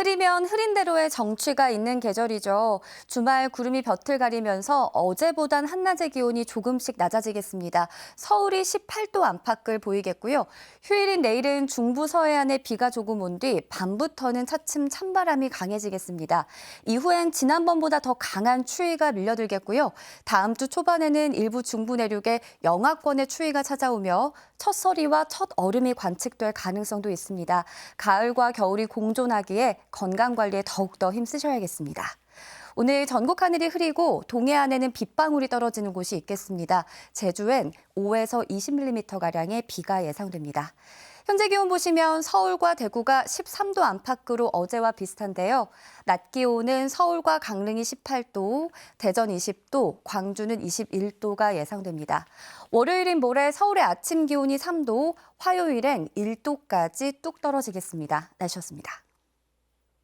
흐리면 흐린 대로의 정취가 있는 계절이죠. 주말 구름이 볕을 가리면서 어제보단 한낮의 기온이 조금씩 낮아지겠습니다. 서울이 18도 안팎을 보이겠고요. 휴일인 내일은 중부 서해안에 비가 조금 온 뒤 밤부터는 차츰 찬바람이 강해지겠습니다. 이후엔 지난번보다 더 강한 추위가 밀려들겠고요. 다음 주 초반에는 일부 중부 내륙에 영하권의 추위가 찾아오며 첫 서리와 첫 얼음이 관측될 가능성도 있습니다. 가을과 겨울이 공존하기에 건강 관리에 더욱더 힘쓰셔야겠습니다. 오늘 전국 하늘이 흐리고 동해안에는 빗방울이 떨어지는 곳이 있겠습니다. 제주엔 5에서 20mm가량의 비가 예상됩니다. 현재 기온 보시면 서울과 대구가 13도 안팎으로 어제와 비슷한데요. 낮 기온은 서울과 강릉이 18도, 대전 20도, 광주는 21도가 예상됩니다. 월요일인 모레 서울의 아침 기온이 3도, 화요일엔 1도까지 뚝 떨어지겠습니다. 날씨였습니다.